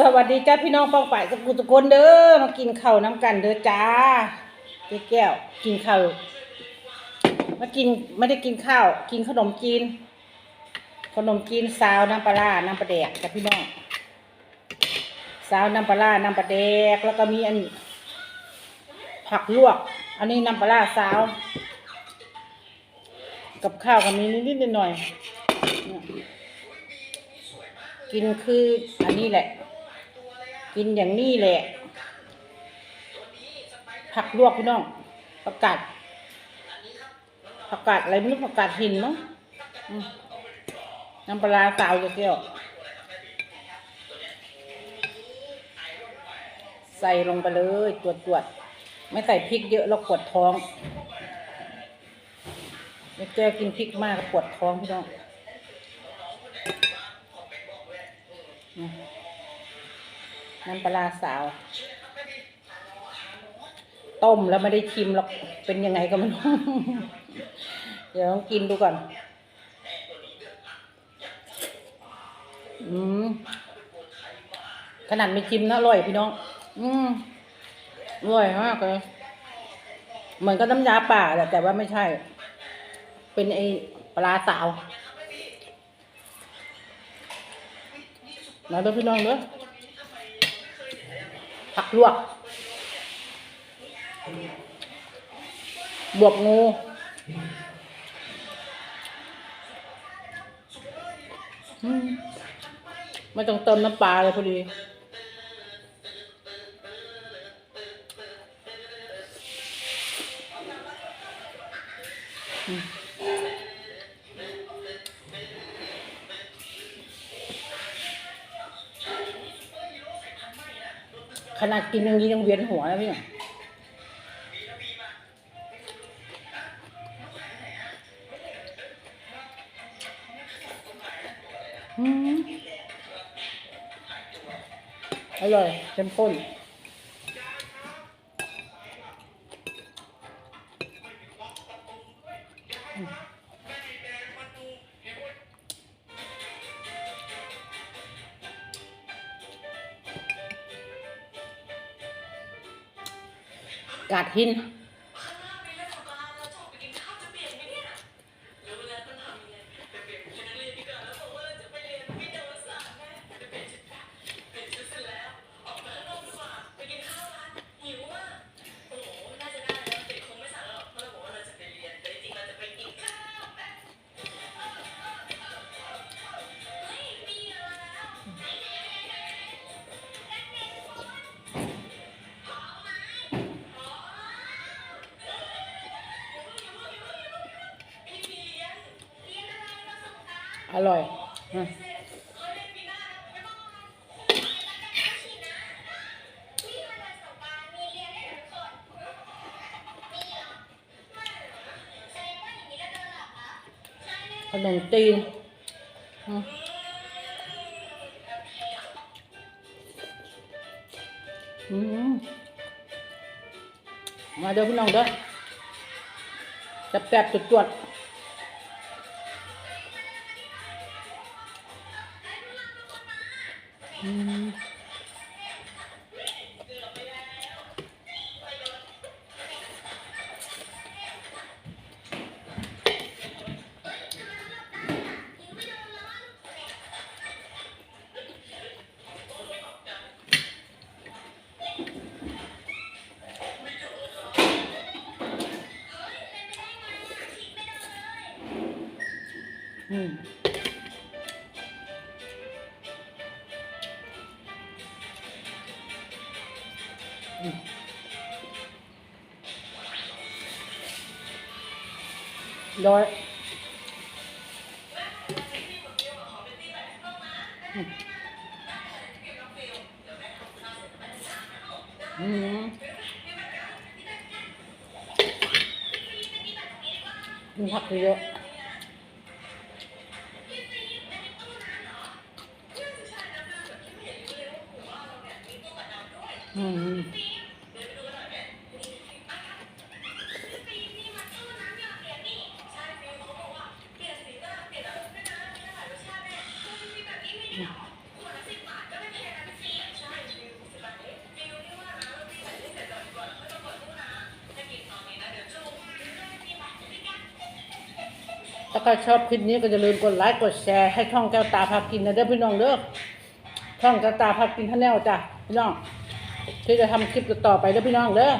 สวัสดีจ้าพี่น้องป้องป่ายสกุลทุกคนเด้อมากินข้าวน้ำกันเด้อจ้าเจ๊แก้ว กินข้าวมากินไม่ได้กินข้าว กินขนมจีน ขนมจีนซาวน้ำปลาร้าน้ำปลาแดกจ้ะพี่น้องซาวน้ำปลาร้าน้ำปลาแดกแล้วก็มีอัน ผักลวก อันนี้น้ำปลาร้าซาว กับข้าวก็มีนิดๆหน่อยๆเนี่ยกินคืออันนี้แหละ กินอย่างนี้แหละ ผักลวกพี่น้องผักกาดผักกาดอะไรไม่รู้ผักกาดหินมั้งน้ำปลาร้าสาวจะเกี่ยว ใส่ลงไปเลยตรวจตรวจไม่ใส่พริกเยอะแล้วปวดท้องเดี๋ยวแกกินพริกมากปวดท้องพี่น้อง น้ำปลาสาว ต้มแล้วไม่ได้ชิมหรอกเป็นยังไงก็ไม่รู้เดี๋ยวต้องกินดูก่อน อืมขนาดไม่ชิมนะอร่อยพี่น้อง อืมอร่อยมากเลยเหมือนกับน้ำยาป่าแหละแต่ว่าไม่ใช่ เป็นไอปลาสาวมาเด้อพี่น้องเด้อ ผักลวก บวกงูมไม่ต้องเติมน้ำปลาเลยพอดีอืม ขนาดกินอย่างนี้ยังเวียนหัวแล้วพี่เนี่ยอืมอร่อยเข้มข้น กัดหิน อร่อยอืมขนมจีนอืมอืมมาเด้อพี่น้องเด้อแซ่บๆจุดๆ อืม ร้อยอืมอืมกินผักเยอะอืม ใครชอบคลิปนี้ก็อย่าลืมกดไลค์กดแชร์ให้ช่องแก้วตาพากินนะเด้อพี่น้องเด้อช่องแก้วตาพากินท่านแนวจ้ะพี่น้องที่จะทำคลิปต่อไปเด้อพี่น้องเด้อ